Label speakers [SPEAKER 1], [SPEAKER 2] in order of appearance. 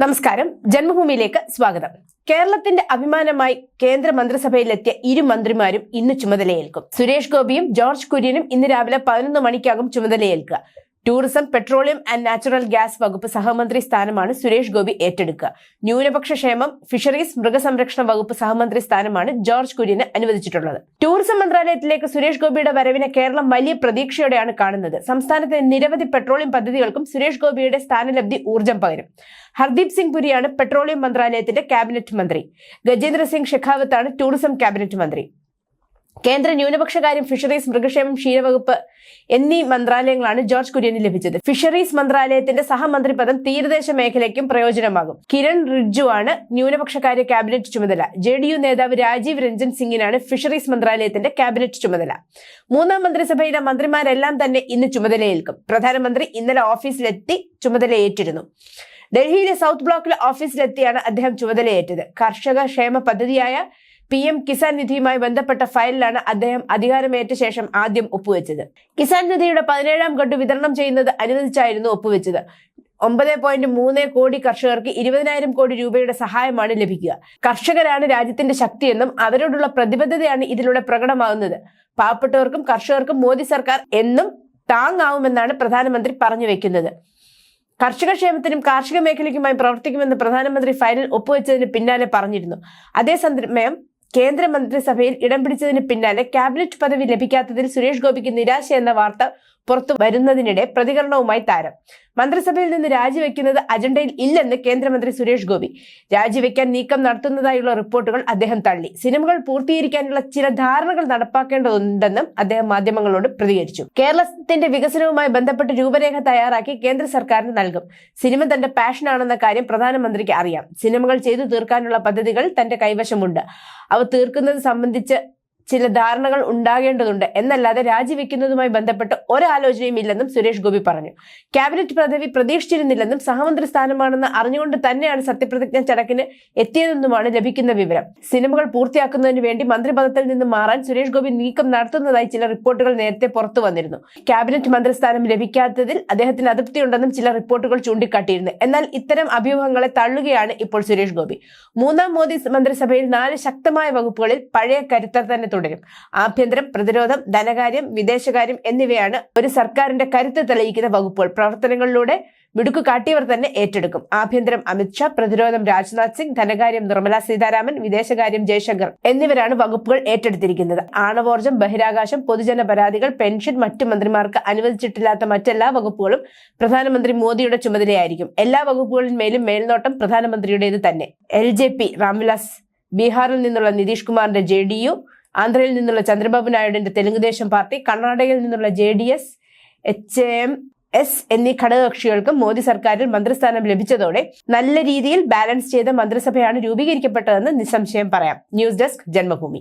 [SPEAKER 1] നമസ്കാരം. ജന്മഭൂമിയിലേക്ക് സ്വാഗതം. കേരളത്തിന്റെ അഭിമാനമായി കേന്ദ്ര മന്ത്രിസഭയിലെത്തിയ ഇരു മന്ത്രിമാരും ഇന്ന് ചുമതലയേൽക്കും. സുരേഷ് ഗോപിയും ജോർജ് കുര്യനും ഇന്ന് രാവിലെ പതിനൊന്ന് മണിക്കാകും ചുമതലയേൽക്കുക. Tourism petroleum and natural gas വകുപ്പ് സഹമന്ത്രി സ്ഥാനമാണ് സുരേഷ് ഗോപി ഏറ്റെടുക്കുക. ന്യൂനപക്ഷ ക്ഷേമം ഫിഷറീസ് മൃഗസംരക്ഷണ വകുപ്പ് സഹമന്ത്രി സ്ഥാനമാണ് ജോർജ് കുര്യന് അനുവദിച്ചിട്ടുള്ളത്. ടൂറിസം മന്ത്രാലയത്തിലേക്ക് സുരേഷ് ഗോപിയുടെ വരവിനെ കേരളം വലിയ പ്രതീക്ഷയോടെയാണ് കാണുന്നത്. സംസ്ഥാനത്തെ നിരവധി പെട്രോളിയം പദ്ധതികൾക്കും സുരേഷ് ഗോപിയുടെ സ്ഥാനലബ്ധി ഊർജം പകരും. ഹർദീപ് സിംഗ് പുരിയാണ് പെട്രോളിയം മന്ത്രാലയത്തിന്റെ ക്യാബിനറ്റ് മന്ത്രി. ഗജേന്ദ്ര സിംഗ് ഷെഖാവത്താണ് ടൂറിസം ക്യാബിനറ്റ് മന്ത്രി. കേന്ദ്ര ന്യൂനപക്ഷകാര്യം ഫിഷറീസ് മൃഗക്ഷേമം ക്ഷീരവകുപ്പ് എന്നീ മന്ത്രാലയങ്ങളാണ് ജോർജ് കുര്യന് ലഭിച്ചത്. ഫിഷറീസ് മന്ത്രാലയത്തിന്റെ സഹമന്ത്രി പദം തീരദേശ മേഖലയ്ക്കും പ്രയോജനമാകും. കിരൺ റിജ്ജു ആണ് ന്യൂനപക്ഷകാര്യ ക്യാബിനറ്റ് ചുമതല. ജെ ഡി യു നേതാവ് രാജീവ് രഞ്ജൻ സിംഗിനാണ് ഫിഷറീസ് മന്ത്രാലയത്തിന്റെ ക്യാബിനറ്റ് ചുമതല. മൂന്നാം മന്ത്രിസഭയിലെ മന്ത്രിമാരെല്ലാം തന്നെ ഇന്ന് ചുമതലയേൽക്കും. പ്രധാനമന്ത്രി ഇന്നലെ ഓഫീസിലെത്തി ചുമതലയേറ്റിരുന്നു. ഡൽഹിയിലെ സൗത്ത് ബ്ലോക്കിലെ ഓഫീസിലെത്തിയാണ് അദ്ദേഹം ചുമതലയേറ്റത്. കർഷക ക്ഷേമ പദ്ധതിയായ പി എം കിസാൻ നിധിയുമായി ബന്ധപ്പെട്ട ഫയലിലാണ് അദ്ദേഹം അധികാരമേറ്റ ശേഷം ആദ്യം ഒപ്പുവെച്ചത്. കിസാൻ നിധിയുടെ പതിനേഴാം ഗഡു വിതരണം ചെയ്യുന്നത് അനുവദിച്ചായിരുന്നു ഒപ്പുവെച്ചത്. ഒമ്പത് പോയിന്റ് മൂന്ന് കോടി കർഷകർക്ക് ഇരുപതിനായിരം കോടി രൂപയുടെ സഹായമാണ് ലഭിക്കുക. കർഷകരാണ് രാജ്യത്തിന്റെ ശക്തിയെന്നും അവരോടുള്ള പ്രതിബദ്ധതയാണ് ഇതിലൂടെ പ്രകടമാകുന്നത്. പാവപ്പെട്ടവർക്കും കർഷകർക്കും മോദി സർക്കാർ എന്നും താങ്ങാവുമെന്നാണ് പ്രധാനമന്ത്രി പറഞ്ഞു വെക്കുന്നത്. കർഷക ക്ഷേമത്തിനും കാർഷിക മേഖലയ്ക്കുമായി പ്രവർത്തിക്കുമെന്ന് പ്രധാനമന്ത്രി ഫയലിൽ ഒപ്പുവെച്ചതിന് പിന്നാലെ പറഞ്ഞിരുന്നു. അതേസമയം കേന്ദ്ര മന്ത്രിസഭയിൽ ഇടം പിടിച്ചതിന് പിന്നാലെ ക്യാബിനറ്റ് പദവി ലഭിക്കാത്തതിൽ സുരേഷ് ഗോപിക്ക് നിരാശയെന്ന വാർത്ത പുറത്തു വരുന്നതിനിടെ പ്രതികരണവുമായി താരം. മന്ത്രിസഭയിൽ നിന്ന് രാജിവെക്കുന്നത് അജണ്ടയിൽ ഇല്ലെന്ന് കേന്ദ്രമന്ത്രി സുരേഷ് ഗോപി. രാജിവെക്കാൻ നീക്കം നടത്തുന്നതായുള്ള റിപ്പോർട്ടുകൾ അദ്ദേഹം തള്ളി. സിനിമകൾ പൂർത്തീകരിക്കാനുള്ള ചില ധാരണകൾ നടപ്പാക്കേണ്ടതുണ്ടെന്നും അദ്ദേഹം മാധ്യമങ്ങളോട് പ്രതികരിച്ചു. കേരളത്തിന്റെ വികസനവുമായി ബന്ധപ്പെട്ട് രൂപരേഖ തയ്യാറാക്കി കേന്ദ്ര സർക്കാരിന് നൽകും. സിനിമ തന്റെ പാഷനാണെന്ന കാര്യം പ്രധാനമന്ത്രിക്ക് അറിയാം. സിനിമകൾ ചെയ്തു തീർക്കാനുള്ള പദ്ധതികൾ തന്റെ കൈവശമുണ്ട്. അവ തീർക്കുന്നത് സംബന്ധിച്ച് ചില ധാരണകൾ ഉണ്ടാകേണ്ടതുണ്ട്. എന്നല്ലാതെ രാജിവെക്കുന്നതുമായി ബന്ധപ്പെട്ട് ഒരാലോചനയും ഇല്ലെന്നും സുരേഷ് ഗോപി പറഞ്ഞു. ക്യാബിനറ്റ് പദവി പ്രതീക്ഷിച്ചിരുന്നില്ലെന്നും സഹമന്ത്രി സ്ഥാനമാണെന്ന് അറിഞ്ഞുകൊണ്ട് തന്നെയാണ് സത്യപ്രതിജ്ഞ ചടക്കിന് എത്തിയതെന്നുമാണ് ലഭിക്കുന്ന വിവരം. സിനിമകൾ പൂർത്തിയാക്കുന്നതിന് വേണ്ടി മന്ത്രിപദത്തിൽ നിന്ന് മാറാൻ സുരേഷ് ഗോപി നീക്കം നടത്തുന്നതായി ചില റിപ്പോർട്ടുകൾ നേരത്തെ പുറത്തു വന്നിരുന്നു. ക്യാബിനറ്റ് മന്ത്രിസ്ഥാനം ലഭിക്കാത്തതിൽ അദ്ദേഹത്തിന് അതൃപ്തിയുണ്ടെന്നും ചില റിപ്പോർട്ടുകൾ ചൂണ്ടിക്കാട്ടിയിരുന്നു. എന്നാൽ ഇത്തരം അഭ്യൂഹങ്ങളെ തള്ളുകയാണ് ഇപ്പോൾ സുരേഷ് ഗോപി. മൂന്നാം മോദി മന്ത്രിസഭയിൽ നാല് ശക്തമായ വകുപ്പുകളിൽ പഴയ കരുത്തർ തന്നെ തുടരും ആഭ്യന്തരം പ്രതിരോധം ധനകാര്യം വിദേശകാര്യം എന്നിവയാണ് ഒരു സർക്കാരിന്റെ കരുത്ത് തെളിയിക്കുന്ന വകുപ്പുകൾ. പ്രവർത്തനങ്ങളിലൂടെ മിടുക്കു കാട്ടിയവർ തന്നെ ഏറ്റെടുക്കും. ആഭ്യന്തരം അമിത്ഷാ പ്രതിരോധം രാജ്നാഥ് സിംഗ് ധനകാര്യം നിർമ്മല സീതാരാമൻ വിദേശകാര്യം ജയശങ്കർ എന്നിവരാണ് വകുപ്പുകൾ ഏറ്റെടുത്തിരിക്കുന്നത്. ആണവോർജം ബഹിരാകാശം പൊതുജന പരാതികൾ പെൻഷൻ മറ്റു മന്ത്രിമാർക്ക് അനുവദിച്ചിട്ടില്ലാത്ത മറ്റെല്ലാ വകുപ്പുകളും പ്രധാനമന്ത്രി മോദിയുടെ ചുമതലയായിരിക്കും. എല്ലാ വകുപ്പുകളിന്മേലും മേൽനോട്ടം പ്രധാനമന്ത്രിയുടേത് തന്നെ. എൽ ജെ പി രാംവിലാസ് ബീഹാറിൽ നിന്നുള്ള നിതീഷ് കുമാറിന്റെ ജെ ഡി യു ആന്ധ്രയിൽ നിന്നുള്ള ചന്ദ്രബാബു നായിഡുവിന്റെ തെലുങ്കുദേശം പാർട്ടി കർണാടകയിൽ നിന്നുള്ള J D S H M S എന്നീ ഘടകകക്ഷികൾക്കും മോദി സർക്കാരിൽ മന്ത്രിസ്ഥാനം ലഭിച്ചതോടെ നല്ല രീതിയിൽ ബാലൻസ് ചെയ്ത മന്ത്രിസഭയാണ് രൂപീകരിക്കപ്പെട്ടതെന്ന് നിസ്സംശയം പറയാം. News desk Janmabhumi.